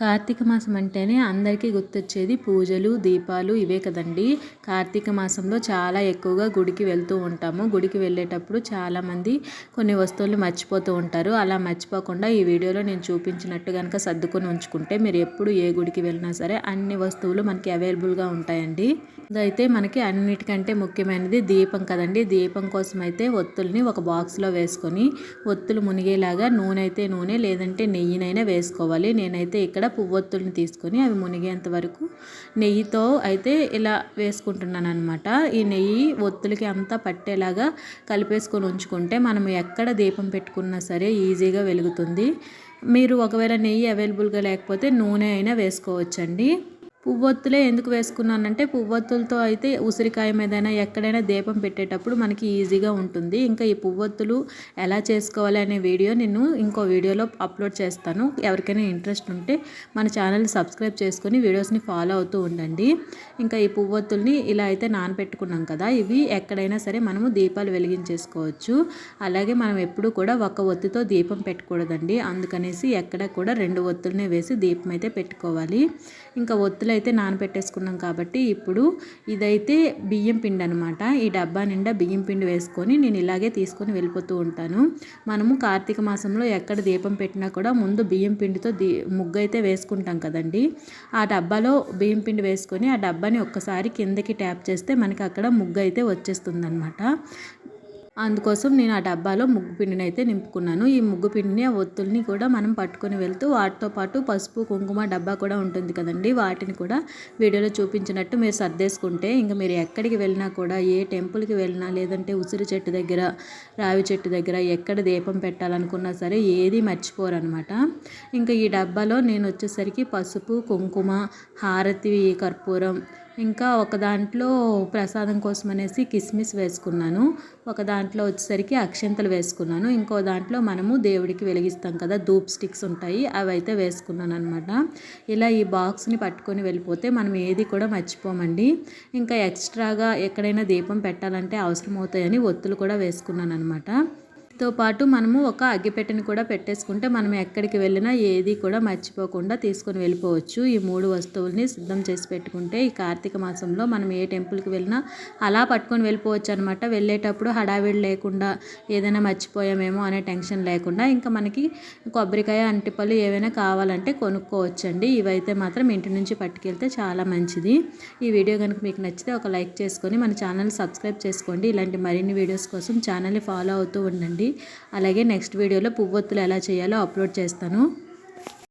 కార్తీక మాసం అంటేనే అందరికీ గుర్తొచ్చేది పూజలు దీపాలు ఇవే కదండి. కార్తీక మాసంలో చాలా ఎక్కువగా గుడికి వెళ్తూ ఉంటాము. గుడికి వెళ్ళేటప్పుడు చాలామంది కొన్ని వస్తువులు మర్చిపోతూ ఉంటారు. అలా మర్చిపోకుండా ఈ వీడియోలో నేను చూపించినట్టు కనుక సర్దుకొని ఉంచుకుంటే మీరు ఎప్పుడు ఏ గుడికి వెళ్ళినా సరే అన్ని వస్తువులు మనకి అవైలబుల్గా ఉంటాయండి. ఇదైతే మనకి అన్నిటికంటే ముఖ్యమైనది దీపం కదండి. దీపం కోసం అయితే ఒత్తుల్ని ఒక బాక్స్లో వేసుకొని ఒత్తులు మునిగేలాగా నూనె అయితే నూనె లేదంటే నెయ్యినైనా వేసుకోవాలి. నేనైతే ఇక్కడ పువ్వొత్తుల్ని తీసుకొని అవి మునిగేంత వరకు నెయ్యితో అయితే ఇలా వేసుకుంటున్నాను అనమాట ఈ నెయ్యి ఒత్తులకి అంతా పట్టేలాగా కలిపేసుకొని ఉంచుకుంటే మనం ఎక్కడ దీపం పెట్టుకున్నా సరే ఈజీగా వెలుగుతుంది. మీరు ఒకవేళ నెయ్యి అవైలబుల్గా లేకపోతే నూనె అయినా వేసుకోవచ్చండి. పువ్వొత్తులే ఎందుకు వేసుకున్నానంటే పువ్వొత్తులతో అయితే ఉసిరికాయ మీదైనా ఎక్కడైనా దీపం పెట్టేటప్పుడు మనకి ఈజీగా ఉంటుంది. ఇంకా ఈ పువ్వొత్తులు ఎలా చేసుకోవాలి అనే వీడియో నేను ఇంకో వీడియోలో అప్లోడ్ చేస్తాను. ఎవరికైనా ఇంట్రెస్ట్ ఉంటే మన ఛానల్ సబ్స్క్రైబ్ చేసుకొని వీడియోస్ని ఫాలో అవుతూ ఉండండి. ఇంకా ఈ పువ్వొత్తుల్ని ఇలా అయితే నానపెట్టుకున్నాం కదా ఇవి ఎక్కడైనా సరే మనము దీపాలు వెలిగించేసుకోవచ్చు. అలాగే మనం ఎప్పుడూ కూడా ఒక ఒత్తితో దీపం పెట్టకూడదండి. అందుకనేసి ఎక్కడ కూడా రెండు ఒత్తుల్ని వేసి దీపం అయితే పెట్టుకోవాలి. ఇంకా ఒత్తులు అయితే నానబెట్టేసుకున్నాం కాబట్టి ఇప్పుడు ఇదైతే బియ్యం పిండి అనమాట ఈ డబ్బా నిండా బియ్యం పిండి వేసుకొని నేను ఇలాగే తీసుకొని వెళ్ళిపోతూ ఉంటాను. మనము కార్తీక మాసంలో ఎక్కడ దీపం పెట్టినా కూడా ముందు బియ్యం పిండితో దీ ముగ్గు అయితే వేసుకుంటాం కదండి. ఆ డబ్బాలో బియ్యం పిండి వేసుకొని ఆ డబ్బాని ఒక్కసారి కిందకి ట్యాప్ చేస్తే మనకి అక్కడ ముగ్గు అయితే వచ్చేస్తుంది అనమాట అందుకోసం నేను ఆ డబ్బాలో ముగ్గు పిండిని అయితే నింపుకున్నాను. ఈ ముగ్గు పిండిని ఆ ఒత్తుల్ని కూడా మనం పట్టుకొని వెళ్తూ వాటితో పాటు పసుపు కుంకుమ డబ్బా కూడా ఉంటుంది కదండి. వాటిని కూడా వీడియోలో చూపించినట్టు మీరు సర్దేసుకుంటే ఇంకా మీరు ఎక్కడికి వెళ్ళినా కూడా ఏ టెంపుల్కి వెళ్ళినా లేదంటే ఉసిరి చెట్టు దగ్గర రావి చెట్టు దగ్గర ఎక్కడ దీపం పెట్టాలనుకున్నా సరే ఏది మర్చిపోరు అనమాట ఇంకా ఈ డబ్బాలో నేను వచ్చేసరికి పసుపు కుంకుమ హారతి కర్పూరం ఇంకా ఒక దాంట్లో ప్రసాదం కోసం అనేసి కిస్మిస్ వేసుకున్నాను. ఒక దాంట్లో వచ్చేసరికి అక్షంతలు వేసుకున్నాను. ఇంకో దాంట్లో మనము దేవుడికి వెలిగిస్తాం కదా ధూప్ స్టిక్స్ ఉంటాయి అవి అయితే వేసుకున్నాను అనమాట ఇలా ఈ బాక్స్ని పట్టుకొని వెళ్ళిపోతే మనం ఏది కూడా మర్చిపోమండి. ఇంకా ఎక్స్ట్రాగా ఎక్కడైనా దీపం పెట్టాలంటే అవసరం అవుతాయని ఒత్తులు కూడా వేసుకున్నాను అనమాట తో పాటు మనము ఒక అగ్గిపెట్టెని కూడా పెట్టేసుకుంటే మనం ఎక్కడికి వెళ్ళినా ఏది కూడా మర్చిపోకుండా తీసుకొని వెళ్ళిపోవచ్చు. ఈ మూడు వస్తువుల్ని సిద్ధం చేసి పెట్టుకుంటే ఈ కార్తీక మాసంలో మనం ఏ టెంపుల్కి వెళ్ళినా అలా పట్టుకొని వెళ్ళిపోవచ్చు అనమాట వెళ్ళేటప్పుడు హడావిడి లేకుండా ఏదైనా మర్చిపోయామేమో అనే టెన్షన్ లేకుండా ఇంకా మనకి కొబ్బరికాయ అంటిపళ్ళు ఏవైనా కావాలంటే కొనుక్కోవచ్చండి. ఇవైతే మాత్రం ఇంటి నుంచి పట్టుకెళ్తే చాలా మంచిది. ఈ వీడియో కనుక మీకు నచ్చితే ఒక లైక్ చేసుకొని మన ఛానల్ సబ్స్క్రైబ్ చేసుకోండి. ఇలాంటి మరిన్ని వీడియోస్ కోసం ఛానల్ని ఫాలో అవుతూ ఉండండి. అలాగే నెక్స్ట్ వీడియోలో పువ్వొత్తులు ఎలా చేయాలో అప్లోడ్ చేస్తాను.